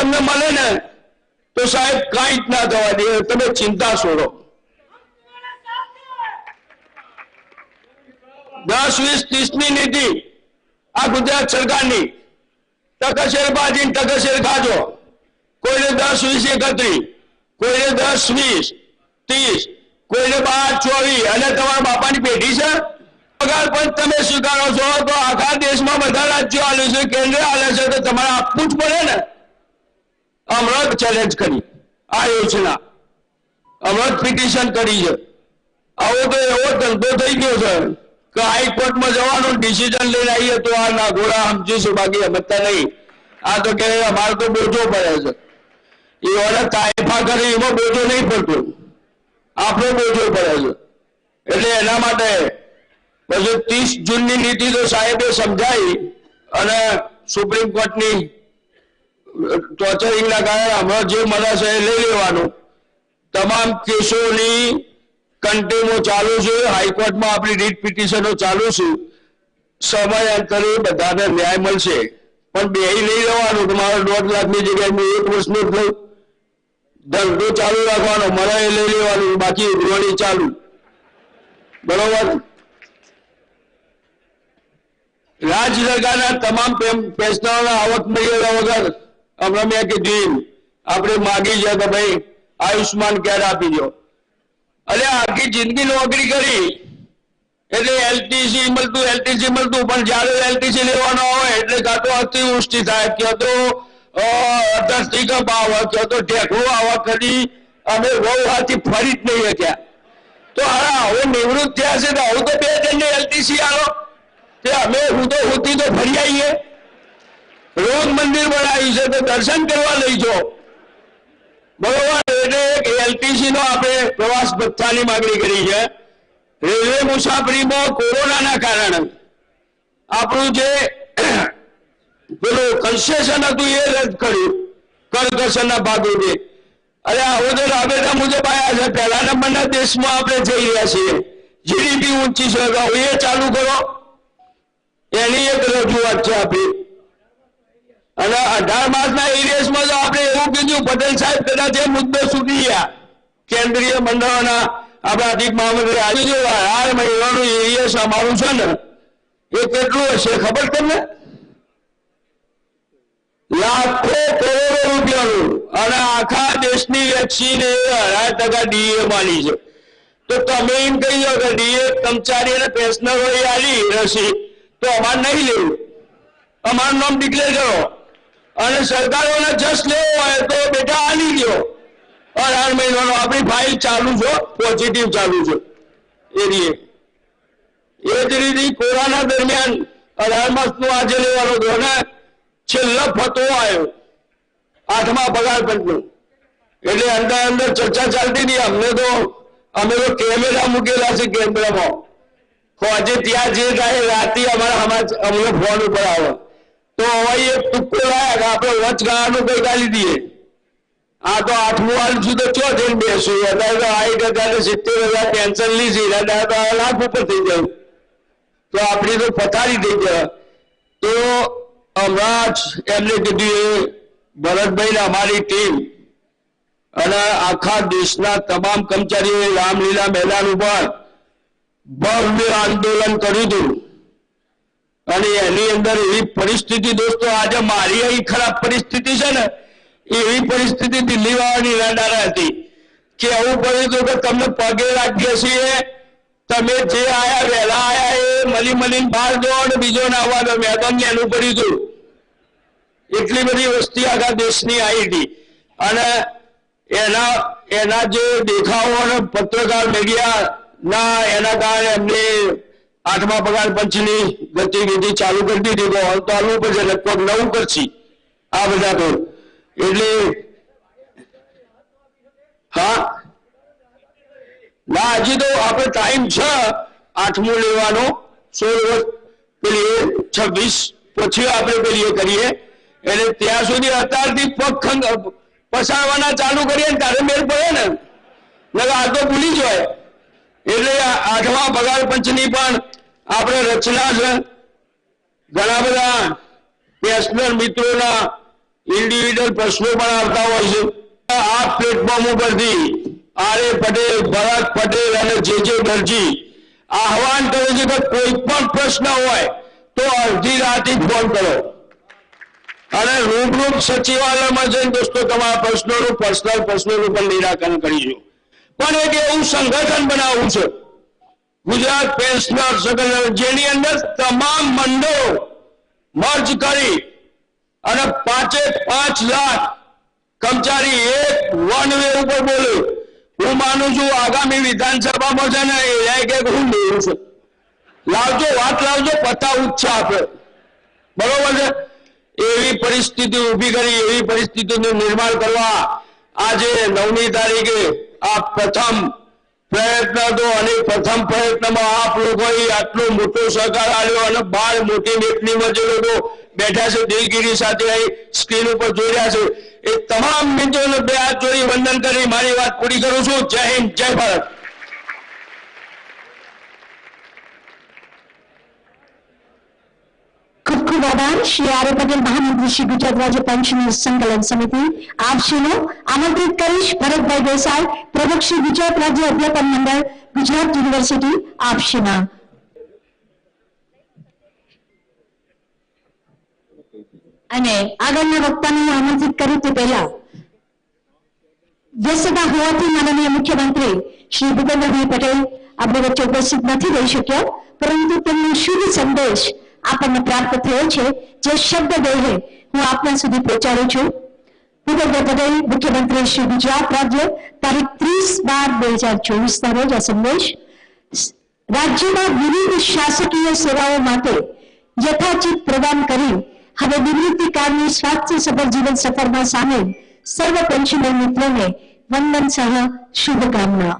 અમને મળે ને, તો સાહેબ કાંઈ જ ના થવા દે તમે ચિંતા છોડો. દસ, વીસ ત્રીસની નીતિ આ ગુજરાત સરકારની. ટકશેર બાજી ટકસેર ખાજો. કોઈને દસ, વીસ એકત્રીસ કોઈને દસ, વીસ, ત્રીસ, કોઈને બાર, ચોવીસ, અને તમારા બાપાની પેઢી છે? પગાર પણ તમે સ્વીકારો છો, તો આખા દેશમાં બધા રાજ્યો આલે છે, કેન્દ્ર હાલે છે, તો તમારે આપવું જ પડે ને. હમણાં ચેલેન્જ કરી. આ યોજના. અમૃત પિટિશન કરી છે. આવો તો એવો ધંધો થઈ ગયો છે કે હાઈકોર્ટમાં જવાનું ડિસિઝન લઈને આવીએ તો આ ના ઘોડા સમજીશું, બાકી સમજતા નહીં. આ તો કે અમારે તો બોજો પડે છે. એવાને તાઇફા કરે, એમાં બોજો નહીં પડતો. આપણો બોજો પડે છે. એટલે એના માટે પછી ત્રીસ જૂનની નીતિ તો સાહેબે સમજાવી અને સુપ્રીમ કોર્ટની ટોર્ચરિંગના કારણે હમણાં જે મળે છે એ લઈ લેવાનું. તમામ કેસોની કન્ટેમો ચાલુ છે. હાઈકોર્ટમાં આપણી રીટ પિટિશનો ચાલુ છે. સમયાંતરે બધાને ન્યાય મળશે. પણ બે લઈ લેવાનું. તમારો મારે દોઢ લાખની જગ્યાએ હું એક વર્ષનું જ લઉં. ધંધો ચાલુ રાખવાનો. મળે એ લઈ લેવાનું. બાકી ઉઘરણી ચાલુ. બરોબર? રાજ્ય સરકારના તમામ પેન્શનરોના આવક મળ્યા વગર હમણાં મેં કીધું આપણે માગી છે કે ભાઈ આયુષ્માન કાર્ડ આપી દો અરે આખી જિંદગી નોકરી કરી એટલે એલટીસી મળતું એલટીસી મળતું પણ જ્યારે એલટીસી લેવાનો હોય એટલે કાં તો અતિવૃષ્ટિ થાય કે તો ધરતીકંપ આવે કે તો ઢેકડું આવે કદી અમે બહુ હાથી ફરી જ નહીં શક્યા તો હા હવે નિવૃત્ત થયા છે તો હવે તો બે જણને એલટીસી આવો તે અમે હું તો હોતી તો ફરી આવીએ રોજ મંદિર બનાવ્યું છે, તો દર્શન કરવા લઈ જાઓ બરોબર, એટલે એક એલટીસી નો આપણે પ્રવાસ ભથ્થાની માંગણી કરી છે. રેલવે મુસાફરીમાં કોરોનાના કારણે આપણું જે પેલું કન્સેશન હતું એ રદ કર્યું કરકસરના ભાગરૂપે. અરે હવે તો રાબેતા મુજબ આયા છે. પહેલા નંબરના દેશમાં આપણે જઈ રહ્યા છીએ. જીડીપી ઊંચી છે. એ ચાલુ કરો. એની એક રજૂઆત છે આપણી. અને અઢાર માસના એરિયસમાં તો આપણે એવું કીધું, પટેલ સાહેબ કદાચ એ મુદ્દો છૂટી ગયા. કેન્દ્રીય મંડળોના આપણા અધિક મહામંત્રી આજે જો અઢાર મહિનાનું એરિયસ અમારું છે ને, એ કેટલું હશે ખબર તમને? લાખો કરોડો રૂપિયાનું. અને આખા દેશની વેક્સિન એ અઢાર ટકા ડીએ માની છે. તો તમે એમ કહી દો કે ડીએ કર્મચારી અને પેન્શનરો એ આલી રસી, તો અમારે નહીં લેવું. અમારું નામ ડિક્લેર કરો. અને સરકારોને જસ લેવો હોય તો બેટા આની લ્યો. અઢાર મહિનાનો આપણી ફાઇલ ચાલુ છે પોઝિટિવ ચાલુ છે. એરીએ એ જ રીતે કોરોના દરમિયાન અઢાર માસનું આજે લેવાનો હતો અને છેલ્લો ફતો આવ્યો. આઠમા પગાર પંચનો. એટલે અંદર અંદર ચર્ચા ચાલતી હતી. અમને તો, અમે તો કેમેરા મૂકેલા છે કેન્દ્રમાં. આજે ત્યાં જે થાય રાતે અમારા અમને ફોન ઉપર આવે. તો હવે એક ટુક્કો લાયા આપણે વચગાળાનું કઈ ગાલી દઈએ. આ તો આઠમું હાલ સુધી ચો જઈને બેસું? અત્યારે તો આઠ હજાર સિત્તેર હજાર પેન્શન લીધી અત્યારે તો લાખ ઉપર થઈ જાય. તો આપણી તો પથારી થઈ જાય. તો હમણાં જ એમને કીધું એ ભરતભાઈ અમારી ટીમ અને આખા દેશના તમામ કર્મચારીઓએ રામલીલા મેદાન ઉપર ભવ્ય આંદોલન કર્યું હતું. અને એની અંદર એવી પરિસ્થિતિ દોસ્તો, આજે મારી અહીં ખરાબ પરિસ્થિતિ છે ને, એવી પરિસ્થિતિ દિલ્હી વાળાની રાડારા હતી. કે એવું પડ્યું હતું કે તમને પગે રાખીએ છીએ, તમે જે આયા વહેલા આયા એ મળી મળીને બહાર દો અને બીજો ના આવવા દો. મેદાન એનું પડ્યું હતું. એટલી બધી વસ્તી આખા દેશની આવી હતી. અને એના એના જે દેખાવો અને પત્રકાર મીડિયા ના, એના કારણે એમને આઠમા પગાર પંચની ગતિવિધિ ચાલુ કરી દીધી તો હવે તો આલવું પડશે, લગભગ નવું કરશી આ બધા તો. એટલે હા? ના, હજી તો આપણે ટાઈમ છે આઠમું લેવાનો, સોળ વર્ષ પેલી છવ્વીસ, પછી આપણે પેલી એ કરીએ. એટલે ત્યાં સુધી અત્યારથી પગ ખંગ પસારવાના ચાલુ કરીએ ને ત્યારે મેળ પડે ને. નકર આ તો ભૂલી જાય એટલે આ આઠમા પગાર પંચની પણ આપણે રચના છે. ઘણા બધા પેન્શનર મિત્રોના ઇન્ડિવિડ્યુઅલ પ્રશ્નો પણ આવતા હોય છે. આ પ્લેટફોર્મ ઉપરથી આર એ પટેલ, ભરત પટેલ અને જે જે દરજી, આહવાન કરે છે કે કોઈ પણ પ્રશ્ન હોય તો અડધી રાતે ફોન કરો. અને રૂબરૂપ સચિવાલયમાં જઈને દોસ્તો, તમારા પ્રશ્નોનું પર્સનલ પ્રશ્નોનું પણ નિરાકરણ કરીશું. પણ એક એવું સંગઠન બનાવવું છે. ગુજરાત પેન્શનર સંગઠન જેની અંદર તમામ મંડળો મર્જ કરી અને પાંચે પાંચ લાખ કર્મચારી એક વન વે ઉપર બોલ્યું હું માનું છું આગામી વિધાનસભામાં છે ને, એ કે હું લેવું છું. લાવજો, વાત લાવજો, પતાવું જ છે બરોબર છે? એવી પરિસ્થિતિ ઊભી કરી, એવી પરિસ્થિતિનું નિર્માણ કરવા આજે નવમી તારીખે આ પ્રથમ પ્રયત્ન હતો અને પ્રથમ પ્રયત્નમાં આપ લોકોએ આટલો મોટો સહકાર આવ્યો અને બાર મોટી મેટલીમાં જે લોકો બેઠા છે, દિલગીરી સાથે સ્ક્રીન ઉપર જોઈ રહ્યા છે. એ તમામ મિત્રોને બે હાથ જોડી વંદન કરી, મારી વાત પૂરી કરું છું. જય હિન્દ, જય ભારત. ખૂબ ખૂબ આભાર શ્રી આર એ પટેલ મહામંત્રી શ્રી ગુજરાત રાજ્ય પેન્શનર સંકલન સમિતિ આપશ્રીનો આમંત્રિત કરીશ ભરતભાઈ દેસાઈ પ્રમુખ શ્રી ગુજરાત રાજ્ય અધ્યાપન મંડળ ગુજરાત યુનિવર્સિટી આપશ્રીના અને આગળના વક્તાને હું આમંત્રિત કરું તે પહેલા વ્યસ્તતા હોવાથી માનનીય મુખ્યમંત્રી શ્રી ભૂપેન્દ્રભાઈ પટેલ આપણી વચ્ચે ઉપસ્થિત નથી રહી શક્યા પરંતુ તેમનો શુભ સંદેશ આપણને પ્રાપ્ત થયો છે. જે શબ્દ દેહે હું આપના સુધી પહોંચાડું છું. મુખ્યમંત્રી શ્રી ગુજરાત રાજ્ય, તારીખ ત્રીસ બાર બે હજાર ચોવીસ ના રોજ આ સંદેશ. રાજ્યમાં વિવિધ શાસકીય સેવાઓ માટે યથાચિત પ્રદાન કરી, હવે નિવૃત્તિ કાળની સ્વાસ્થ્ય સફળ જીવન સફરમાં સામેલ સર્વ પેન્શનર મિત્રોને વંદન સહ શુભકામના.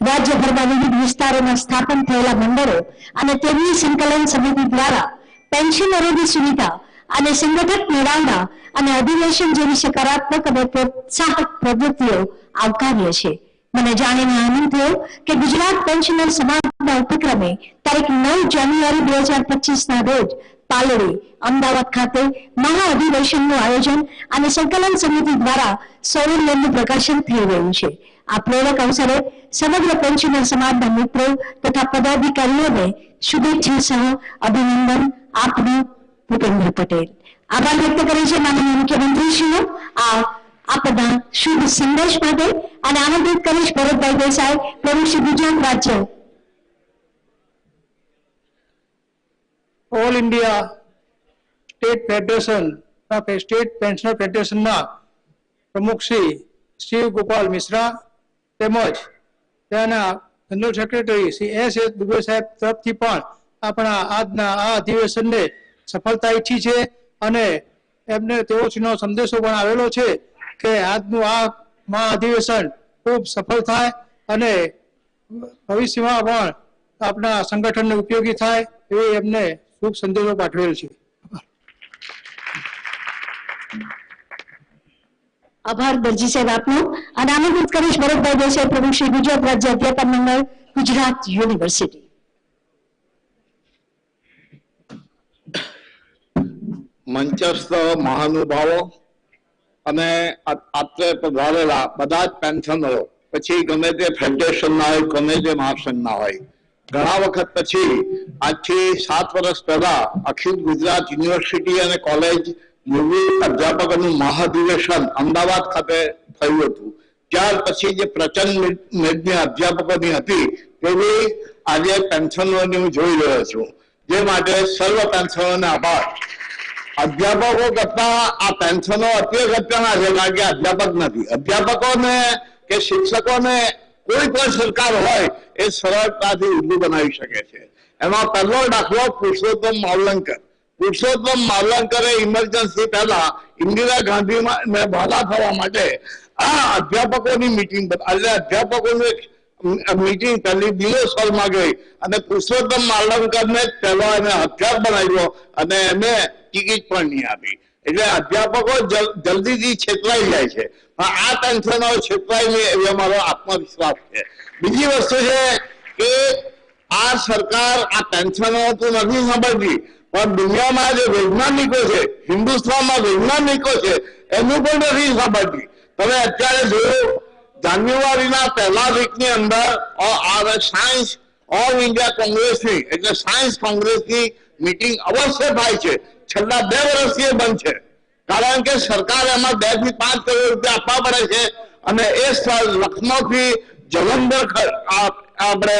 રાજ્યભરમાં વિવિધ વિસ્તારોમાં સ્થાપન થયેલા મંડળો અને તેમની સંકલન સમિતિ દ્વારા પેન્શનરોની સુવિધા અને સંગઠક મેળાવડા અને અધિવેશન જેવી સકારાત્મક અને પ્રોત્સાહક પ્રવૃત્તિઓ આવકાર્ય છે. મને જાણીને આનંદ થયો કે ગુજરાત પેન્શનર સમાજના ઉપક્રમે તારીખ નવ જાન્યુઆરી બે હજાર પચીસના રોજ પાલડી, અમદાવાદ ખાતે મહા અધિવેશનનું આયોજન અને સંકલન સમિતિ દ્વારા સૌરલેનનું પ્રકાશન થઈ રહ્યું છે. આ પ્રેરક અવસરે સમગ્ર પેન્શનર સમાજના મિત્રો તથા પદાધિકારીઓને શુભેચ્છા સહ અભિનંદન આપનું ભૂપેન્દ્ર પટેલ. આભાર વ્યક્ત કરે છે માનનીય મુખ્યમંત્રીશ્રીનો. આ આપદા શુભ સંદેશ માટે અને આમંત્રિત કરીશ ભરતભાઈ દેસાઈ, પ્રમુખ ગુજરાત રાજ્ય. All India state federation state pensioner ફેડરેશનના પ્રમુખ શ્રી શિવ ગોપાલ મિશ્રા તેમજ ત્યાંના general secretary Shri S S Dubey સાહેબ તરફથી પણ આપણા આજના આ અધિવેશનને સફળતા ઈચ્છી છે અને એમને તેઓનો સંદેશો પણ આવેલો છે કે આજનું આ મહા અધિવેશન ખૂબ સફળ થાય અને ભવિષ્યમાં પણ આપણા સંગઠનને ઉપયોગી થાય એવી એમને શુભ સંદેશો પાઠવેલ છે. આભાર દરજી સાહેબ આપનો. અને આમંત્રિત કરીશ ભરતભાઈ દેસાઈ પ્રમુખ શ્રી ગુજરાત રાજ્ય અધ્યાપન મંડળ, ગુજરાત યુનિવર્સિટી. મંચસ્થ મહાનુભાવો અને આત્રે પધારેલા બધા જ પેન્શનરો, પછી ગમે તે ફેડરેશનના હોય, ગમે તે મહાસંઘના હોય. ઘણા વખત પછી આજથી સાત વર્ષ પહેલા અખિલ ગુજરાત યુનિવર્સિટી અને કોલેજ મૂળભૂત અધ્યાપકોનું મહાધિવેશન અમદાવાદ ખાતે થયું હતું. ત્યાર પછી જે પ્રચંડ મેદની અધ્યાપકોની હતી તેવી આજે પેન્શનરોની હું જોઈ રહ્યો છું. જે માટે સર્વ પેન્શનરોને આભાર. અધ્યાપકો કરતા આ પેન્શનો અતિ અગત્યના છે કારણ કે અધ્યાપક નથી. અધ્યાપકોને કે શિક્ષકોને કોઈ પણ સરકાર હોય એ સરળતાથી ઉર્દુ બનાવી શકે છે. એમાં પહેલો દાખલો પુરુષોત્તમ માવલંકર. પુરુષોત્તમ માવલંકરે ઇમરજન્સી પહેલા ઇન્દિરા ગાંધી ભાલા થવા માટે આ અધ્યાપકોની મિટિંગ એટલે અધ્યાપકોની મીટિંગ પહેલી દિલોસરમાં ગઈ અને પુરુષોત્તમ માલંકરને પહેલો એને હથિયાર બનાવ્યો અને એને ટિકિટ પણ નહીં આપી. એટલે અધ્યાપકો જલ્દીથી છેતરાઈ જાય છે. પણ આ પેન્શનો છેતરાય નહીં એવો મારો આત્મવિશ્વાસ છે. બીજી વસ્તુ છે કે આ સરકાર આ ટેન્શનો તો નથી સમજતી પણ દુનિયામાં જે વૈજ્ઞાનિકો છે, હિન્દુસ્તાનમાં વૈજ્ઞાનિકો છે, એનું પણ નથી સાંભળતી. તમે અત્યારે જોયું જાન્યુઆરીના પહેલા વીકની અંદર સાયન્સ ઓલ ઇન્ડિયા કોંગ્રેસની એટલે સાયન્સ કોંગ્રેસની મીટિંગ અવશ્ય થાય છે. છેલ્લા બે વર્ષથી બંધ છે. કારણ કે સરકાર એમાં બેથી પાંચ કરોડ રૂપિયા આપવા પડે છે અને એ સ્થળ લખનૌથી જલંધર આપણે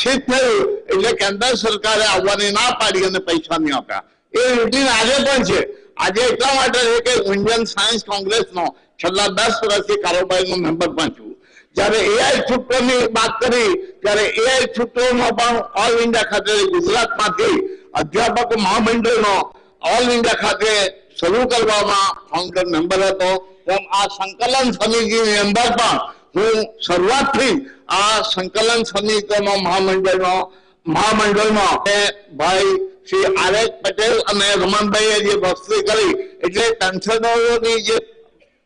શિફ્ટ થયું એટલે કેન્દ્ર સરકારે આવવાની ના પાડી અને પૈસા નહીં આપ્યા. એ રૂટીન આજે પણ છે. આજે એટલા માટે છે કે ઇન્ડિયન સાયન્સ કોંગ્રેસનો છેલ્લા દસ વર્ષથી કારોબારીનો મેમ્બર પણ છું. જ્યારે એઆઈ છૂટોની વાત કરી, ત્યારે એઆઈ છૂટોનો પણ ઓલ ઇન્ડિયા ખાતે ગુજરાતમાંથી અધ્યાપક મહામંડળનો ઓલ ઇન્ડિયા ખાતે શરૂ કરવામાં ફાઉન્ડર મેમ્બર હતો. એમ આ સંકલન સમિતિની અંદર પણ હું શરૂઆતથી આ સંકલન સમિતિનો મહામંડળનો મહામંડળમાં ભાઈ શ્રી આર એસ પટેલ અને રમણભાઈએ જે વસ્તુ કરી, એટલે પેન્શનરોની જે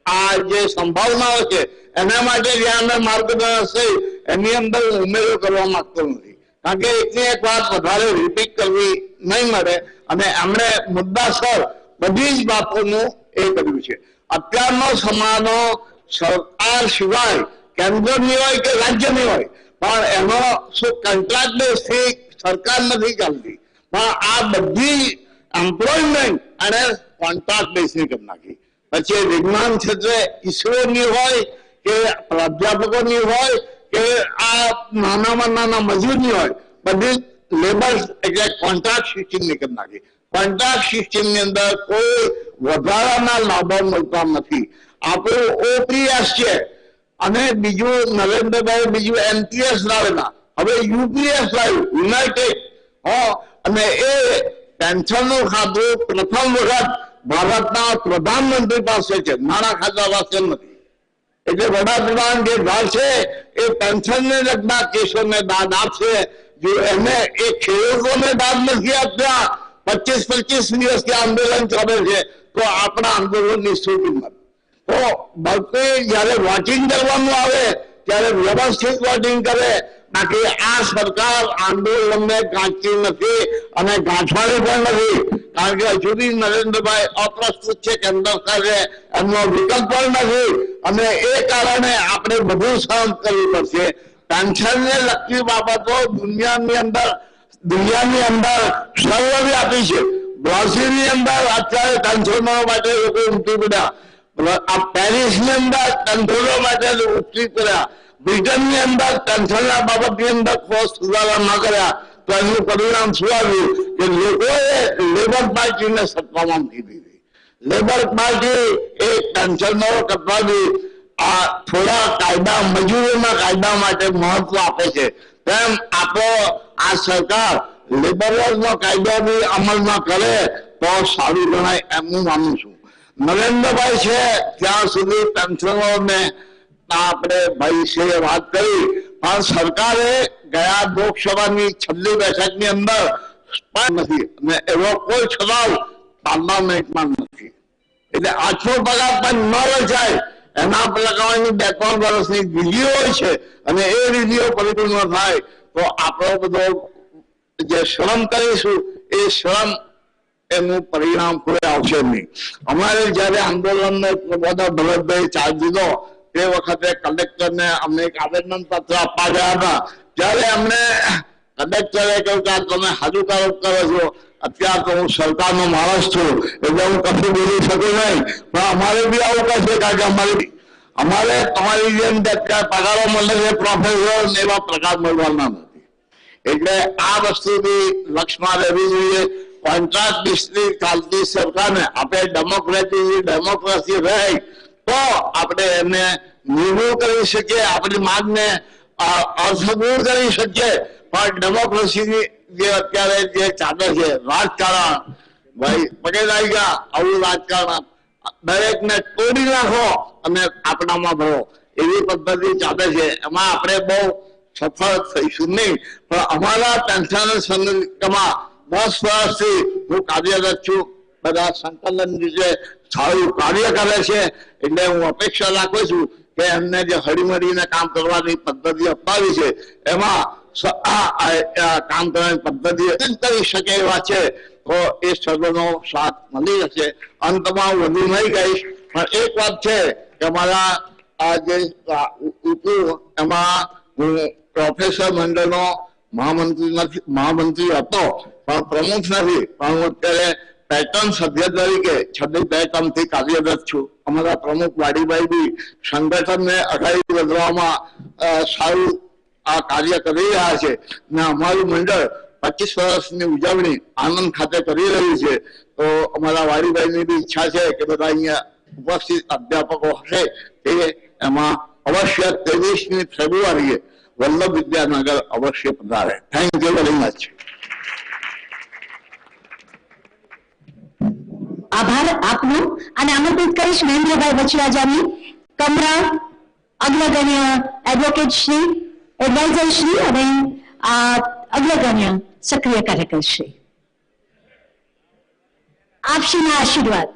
આ જે સંભાવનાઓ છે, એના માટે જે અમે માર્ગદર્શન હશે એની અંદર ઉમેરો કરવા માંગતો નથી. કારણ કે એકની એક વાત વધારે રિપીટ કરવી નહીં મળે. અને એમણે મુદ્દાસર બધી જ બાબતોનું એ કર્યું છે. અત્યારનો સમાનો સરકાર સિવાય કેન્દ્રની હોય કે રાજ્યની હોય, પણ એનો શું કોન્ટ્રાક્ટ બેસથી સરકાર નથી ચાલતી, પણ આ બધી એમ્પ્લોયમેન્ટ અને કોન્ટ્રાક્ટ બેસની કરી નાખી. પછી વિજ્ઞાન ક્ષેત્રે ઈસરોની હોય કે પ્રાધ્યાપકોની હોય કે આ નાનામાં નાના મજૂરની હોય, બધી લેબર એટલે કોન્ટ્રાક્ટ સિસ્ટમની કરી નાખી. કોન્ટ્રાક્ટ સિસ્ટમની અંદર કોઈ વધારાના લાભો મળતા નથી. આપણું ઓપીએસ છે. અને બીજું નરેન્દ્રભાઈ, બીજું એમપીએસ લાવેલા. હવે યુપીએસ લાવ્યું યુનાઇટેડ અને એ પેન્શનનું ખાતું પ્રથમ વખત ભારતના પ્રધાનમંત્રી પાસે છે. નાણાં ખાતા પાસે નથી. એટલે વડાપ્રધાન જે ધારશે એ પેન્શનને લગતા કેસોને દાદ આપશે. એને એ ખેડૂતોને દાદ નથી આપતા પચીસ પચીસ દિવસથી આંદોલન ચાલે છે તો આપણા આંદોલનની શું કિંમત તો ભક્તિ જયારે વોટિંગ કરવાનું આવે ત્યારે વ્યવસ્થિત વોટિંગ કરે બાકી આ સરકાર આંદોલનને ગાંચી નથી અને ગાંઠવાની પણ નથી કારણ કે હજુ બી નરેન્દ્રભાઈ અપ્રસ્તુત છે કેન્દ્ર સરકારે એમનો વિકલ્પ પણ નથી અને એ કારણે આપણે બધું સહન કરવું પડશે પેન્શનને લગતી બાબતો દુનિયાની અંદર દુનિયાની અંદર સર્વવ્યાપી છે. બ્રાઝિલની અંદર અત્યારે પેન્શનો માટે લોકો ઉમટી પડ્યા. આ પેરિસની અંદર પેન્શનો માટે ઉમટી પડ્યા. બ્રિટનની અંદર પેન્શનના બાબતની અંદર કોઈ સુધારા ન કર્યા. તો એનું પરિણામ શું આવ્યું? કે લોકોએ લેબર પાર્ટીને સત્તામાં મૂકી દીધી. લેબર પાર્ટી એ પેન્શનો કરવાની આ થોડા કાયદા, મજૂરોના કાયદા માટે મહત્વ આપે છે. તેમ આપણો આ સરકાર લેબરનો કાયદો બી અમલમાં કરે તો સારું ગણાય એમ હું માનું છું. નરેન્દ્રભાઈ છે, ત્યાં સુધી પેન્શનરોને આપણે ભાઈ છે વાત કરી, પણ સરકારે ગયા લોકસભાની છેલ્લી બેઠકની અંદર નથી અને એવો કોઈ ઠરાવ પાર્લામેન્ટમાં નથી. એટલે આઠનો પગાર પણ ન રચાય. એના પર લગાવવાની બે ત્રણ વર્ષની હોય છે અને એ વિધિઓ પરિપૂર્ણ થાય, તો આપણો બધો જે શ્રમ કરીશું, એ શ્રમ એનું પરિણામ કોઈ આવશે નહીં. અમારે જયારે આંદોલનનો બધા ભરતભાઈ ચાર્જ દીધો તે વખતે કલેક્ટરને અમને એક આવેદન પત્ર આપવા ગયા હતા. ત્યારે અમને કલેક્ટરે કહ્યું કે તમે હાજુકારો કરો છો. અત્યારે તો હું સરકારનો માણસ છું, એટલે હું કશું બોલી શકું નહીં. પણ અમારે બી આવું કહેશે કારણ કે અમારે અમારે તમારી જેમ અત્યારે પગારો મળે છે પ્રોફેસર ને એવા પ્રકાર મળવાના નથી. એટલે આ વસ્તુથી લક્ષમાં રહેવી જોઈએ. કોન્ટ્રાક્ટ બેઝની ચાલતી સરકારને આપણે ડેમોક્રેસી ડેમોક્રેસી રહે, તો આપણે એમને નિર્મૂળ કરી શકીએ, આપણી માંગને અર્થપૂર્ણ કરી શકીએ. પણ ડેમોક્રેસીની જે અત્યારે જે ચાલે છે, રાજકારણ. ભાઈ, પટેલ આવી ગયા, આવું રાજકારણ. દરેકને તોડી નાખો અને આપણામાં ભરો. એવી પદ્ધતિ ચાલે છે. એમાં આપણે બહુ સફળ થઈશું નહીં. પણ અમારા પેન્શન સંગમાં દસ વર્ષથી હું કાર્યરત છું. બધા સંકલન વિશે સારું કાર્ય કરે છે. એટલે હું અપેક્ષા રાખું છું કે એમને જે હળીમળીને કામ કરવાની પદ્ધતિ અપાવી છે, એમાં આ- કામ કરવાની પદ્ધતિ કરી શકે એવા છે. તો એ સર્વનો સાથ મળી જશે. અંતમાં વધુ નહીં કહીશ, પણ એક વાત છે કે અમારા આ જે એમાં હું પ્રોફેસર મંડળનો મહામંત્રી નથી મહામંત્રી હતો, પણ પ્રમુખ નથી. પણ હું અત્યારે પેટર્ન સભ્ય તરીકે છવ્વીસ બેથી કાર્યરત છું. અમારા પ્રમુખ વાડીભાઈ બી સંગઠનને અગાડી વધવામાં સારું આ કાર્ય કરી રહ્યા છે. ને અમારું મંડળ પચીસ વર્ષની ઉજવણી આનંદ ખાતે કરી રહ્યું છે. તો અમારા વાડીભાઈની બી ઈચ્છા છે કે બધા અહીંયા ઉપસ્થિત અધ્યાપકો હશે તે એમાં અવશ્ય ત્રેવીસમી ફેબ્રુઆરીએ વલ્લભ વિદ્યાનગર અવશ્ય પધારે. થેન્ક યુ વેરી મચ આભાર આપનો. અને આમંત્રિત કરીશ મહેન્દ્રભાઈ વચરાજાની કમરા અગ્રગણ્ય એડવોકેટ શ્રી એડવાઇઝર શ્રી અને અગ્રગણ્ય સક્રિય કાર્યકર શ્રી આપશ્રીના આશીર્વાદ.